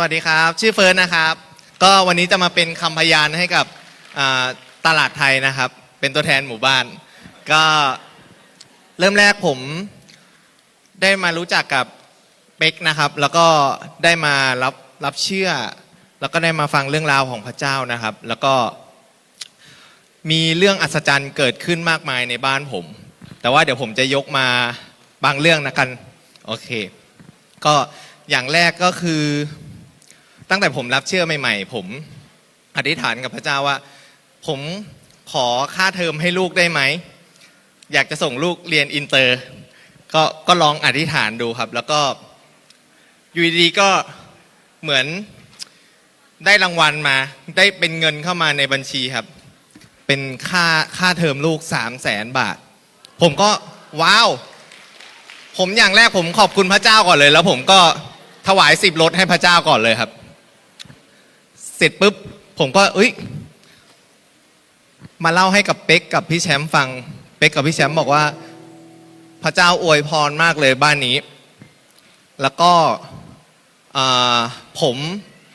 วัสดีครับ ชื่อเฟิร์สนะครับ ก็วันนี้จะมาเป็นคำพยานให้กับตลาดไทยนะครับ เป็นตัวแทนหมู่บ้าน ก็เริ่มแรกผมได้มารู้จักกับเป็กนะครับ แล้วก็ได้มารับรับเชื่อ แล้วก็ได้มาฟังเรื่องราวของพระเจ้านะครับ แล้วก็มีเรื่องอัศจรรย์เกิดขึ้นมากมายในบ้านผม แต่ว่าเดี๋ยวผมจะยกมาบางเรื่องนะกัน โอเค ก็อย่างแรกก็คือ ตั้งแต่ผมรับเชื่อใหม่ ๆ ผมอธิษฐานกับพระเจ้าว่า ผมขอค่าเทอมให้ลูกได้ไหม อยากจะส่งลูกเรียนอินเตอร์ ก็ก็ลองอธิษฐานดูครับ แล้วก็อยู่ดีๆก็เหมือนได้รางวัลมา ได้เป็นเงินเข้ามาในบัญชีครับ เป็นค่าค่าเทอมลูกสามแสนบาท ผมก็ว้าว ผมอย่างแรกผมขอบคุณพระเจ้าก่อนเลย แล้วผมก็ถวายสิบรถให้พระเจ้าก่อนเลยครับ เสร็จปุ๊บผมก็เอ้ย มาเล่าให้กับเป๊กกับพี่แชมป์ฟัง เป๊กกับพี่แชมป์บอกว่า พระเจ้าอวยพรมากเลยบ้านนี้ แล้วก็ผม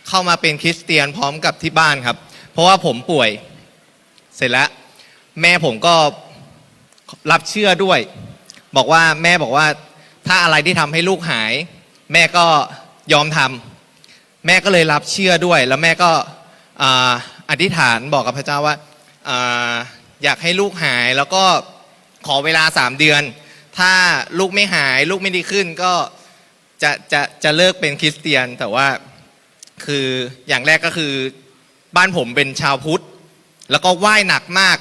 เข้ามาเป็นคริสเตียนพร้อมกับที่บ้านครับ เพราะว่าผมป่วย เสร็จแล้ว แม่ผมก็รับเชื่อด้วย บอกว่าแม่บอกว่าถ้าอะไรที่ทำให้ลูกหาย แม่ก็ยอมทำ แม่ก็เลยรับเชื่อด้วย แล้วแม่ก็อธิษฐานบอกกับพระเจ้าว่าอยากให้ลูกหายแล้วก็ขอเวลาสามเดือน ถ้าลูกไม่หายลูกไม่ดีขึ้นก็จะจะจะเลิกเป็นคริสเตียนแต่ว่าคืออย่างแรกก็คือบ้านผมเป็นชาวพุทธ แล้วก็ไหว้หนักมาก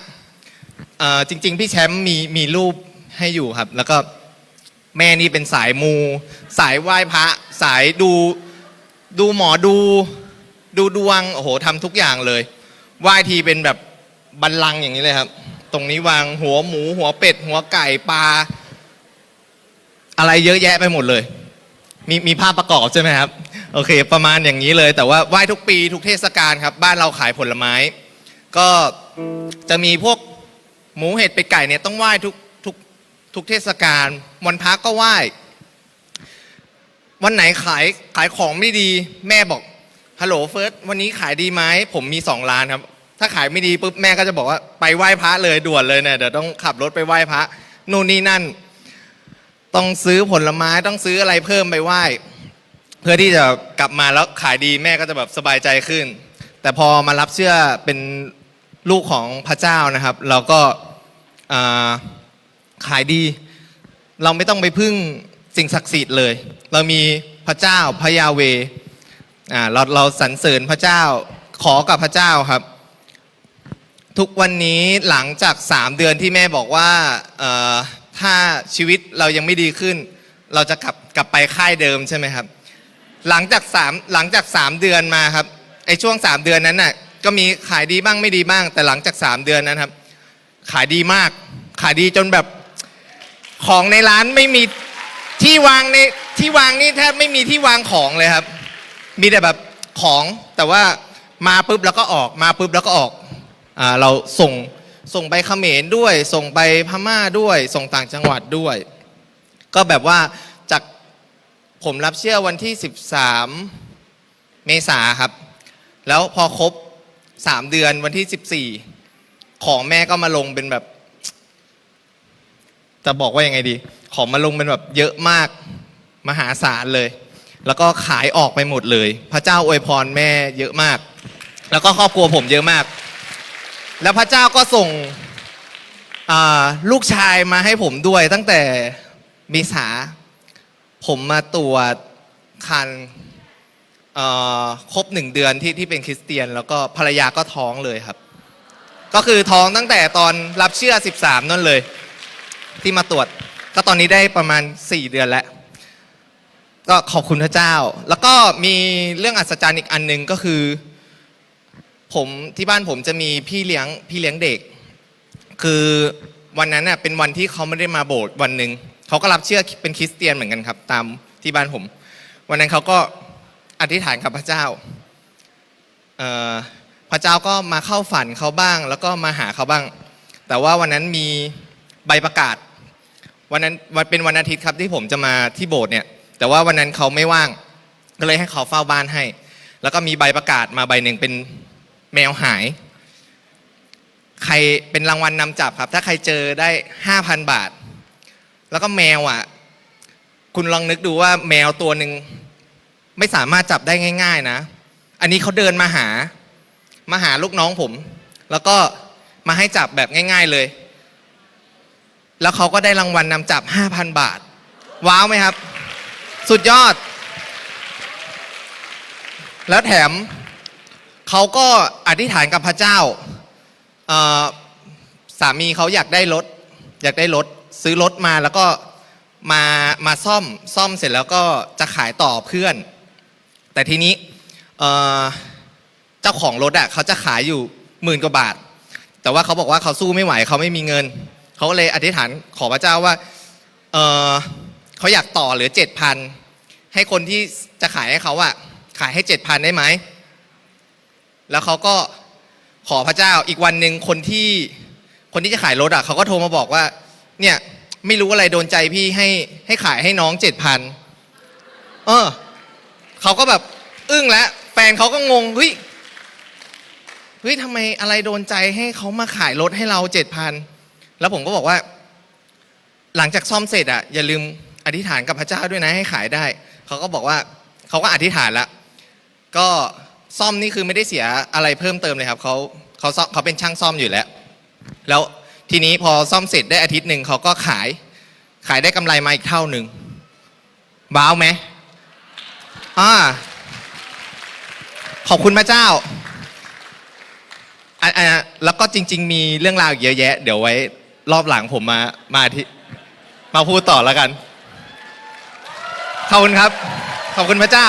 จริง ๆ พี่แชมป์มีมีรูปให้อยู่ครับ แล้วก็แม่นี่เป็นสายมู สายไหว้พระสายดู ดูหมอดูดูดวงโอ้โหทำทุกอย่างเลยไหว้ทีเป็นแบบบัลลังอย่างนี้เลยครับ ตรงนี้วางหัวหมู หัวเป็ด หัวไก่ปลาอะไรเยอะแยะไปหมดเลย มีมีภาพประกอบใช่ไหมครับ โอเค ประมาณอย่างนี้เลย แต่ว่าไหว้ทุกปีทุกเทศกาลครับ บ้านเราขายผลไม้ ก็จะมีพวกหมูเห็ดเป็ดไก่เนี่ยต้องไหว้ทุกทุกทุกเทศกาลวันพักก็ไหว้ วันไหนขายขายของไม่ดี แม่บอกฮัลโหลเฟิร์สวันนี้ขายดีไหมผมมีสองร้านครับ ถ้าขายไม่ดีปุ๊บแม่ก็จะบอกว่าไปไหว้พระเลยด่วนเลยเนี่ยเดี๋ยวต้องขับรถไปไหว้พระนู่นนี่นั่น ต้องซื้อผลไม้ต้องซื้ออะไรเพิ่มไปไหว้ เพื่อที่จะกลับมาแล้วขายดีแม่ก็จะแบบสบายใจขึ้น แต่พอมารับเชื่อเป็นลูกของพระเจ้านะครับ เราก็ขายดี เราไม่ต้องไปพึ่ง สิ่งศักดิ์สิทธิ์เลย เรามีพระเจ้าพระยาเวอ่าเราเราสรรเสริญพระเจ้าขอกับพระเจ้าครับ ทุกวันนี้หลังจากสามเดือนที่แม่บอกว่าเอ่อถ้าชีวิตเรายังไม่ดีขึ้น เราจะกลับกลับไปค่ายเดิมใช่ไหมครับ หลังจากสามหลังจากสามเดือนมาครับไอ้ช่วงสามเดือนนั้นน่ะก็มีขายดีบ้างไม่ดีบ้าง แต่หลังจากสามเดือนนั้นครับ ขายดีมาก ขายดีจนแบบของในร้านไม่มี ที่วางในที่วางนี่แทบไม่มีที่วางของเลยครับ มีแต่แบบของแต่ว่ามาปุ๊บแล้วก็ออกมาปุ๊บแล้วก็ออกอ่าเราส่งส่งไปเขมรด้วย ส่งไปพม่าด้วย ส่งต่างจังหวัดด้วย ก็แบบว่าจากผมรับเชื่อวันที่ 13 เมษาครับ แล้วพอครบ 3 เดือนวันที่ 14 ของแม่ก็มาลงเป็นแบบ จะบอกว่ายังไงดี ของมาลงเป็นแบบเยอะมากมหาศาลเลย แล้วก็ขายออกไปหมดเลย พระเจ้าอวยพรแม่เยอะมาก แล้วก็ครอบครัวผมเยอะมาก แล้วพระเจ้าก็ส่งลูกชายมาให้ผมด้วยตั้งแต่เมษา ผมมาตรวจคันครบหนึ่งเดือนที่ที่เป็นคริสเตียน แล้วก็ภรรยาก็ท้องเลยครับ ก็คือท้องตั้งแต่ตอนรับเชื่อ 13 นั่นเลย ที่มาตรวจ ก็ตอนนี้ได้ประมาณ 4 เดือนแล้ว ก็ขอบคุณพระเจ้า แล้วก็มีเรื่องอัศจรรย์อีกอันหนึ่งก็คือ ผมที่บ้านผมจะมีพี่เลี้ยงพี่เลี้ยงเด็ก คือวันนั้นน่ะเป็นวันที่เขาไม่ได้มาโบสถ์วันหนึ่งเขาก็รับเชื่อเป็นคริสเตียนเหมือนกันครับ ตามที่บ้านผม วันนั้นเขาก็อธิษฐานกับพระเจ้าพระเจ้าก็มาเข้าฝันเขาบ้าง แล้วก็มาหาเขาบ้าง แต่ว่าวันนั้นมีใบประกาศ วันนั้นวันเป็นวันอาทิตย์ครับที่ผมจะมาที่โบสถ์เนี่ย แต่ว่าวันนั้นเขาไม่ว่าง ก็เลยให้เขาเฝ้าบ้านให้ แล้วก็มีใบประกาศมาใบหนึ่งเป็นแมวหาย ใครเป็นรางวัลนนำจับครับ ถ้าใครเจอได้5,000บาท แล้วก็แมวอะ คุณลองนึกดูว่าแมวตัวหนึ่งไม่สามารถจับได้ง่าย ๆ นะ อันนี้เขาเดินมาหา มาหาลูกน้องผม แล้วก็มาให้จับแบบง่าย ๆเลย แล้วเขาก็ได้รางวัลนนำจับ 5,000 บาท ว้าวไหมครับ สุดยอด แล้วแถมเขาก็อธิษฐานกับพระเจ้าสามีเขาอยากได้รถ อยากได้รถ ซื้อรถมาแล้วก็มามาซ่อมซ่อมเสร็จแล้วก็จะขายต่อเพื่อน แต่ทีนี้เจ้าของรถอะเขาจะขายอยู่หมื่นกว่าบาท แต่ว่าเขาบอกว่าเขาสู้ไม่ไหวเขาไม่มีเงิน เขาเลยอธิษฐานขอพระเจ้าว่าเออเขาอยากต่อเหลือเจ็ดพันให้คนที่จะขายให้เขาอะขายให้เจ็ดพันได้ไหม แล้วเขาก็ขอพระเจ้าอีกวันหนึ่งคนที่คนที่จะขายรถอะเขาก็โทรมาบอกว่า เนี่ยไม่รู้อะไรโดนใจพี่ให้ให้ขายให้น้องเจ็ดพันเออเขาก็แบบอึ้งแล้วแฟนเขาก็งงเฮ้ยเฮ้ยทำไมอะไรโดนใจให้เขามาขายรถให้เราเจ็ดพัน แล้วผมก็บอกว่า หลังจากซ่อมเสร็จอะอย่าลืมอธิษฐานกับพระเจ้าด้วยนะให้ขายได้ เขาก็บอกว่าเขาก็อธิษฐานล้วก็ซ่อมนี่คือไม่ได้เสียอะไรเพิ่มเติมเลยครับเขาเขาซ่อมเขาเป็นช่างซ่อมอยู่แล้ว แล้วทีนี้พอซ่อมเสร็จได้อาทิตย์หนึ่งเขาก็ขายขายได้กำไรมาอีกเท่าหนึ่งว้าวไหมอ่าขอบคุณพระเจ้าอะอะแล้วก็จริง ๆ มีเรื่องราวเยอะแยะ เดี๋ยวไว้ รอบหลังผมมามาที่มาพูดต่อแล้วกัน ขอบคุณครับ ขอบคุณพระเจ้า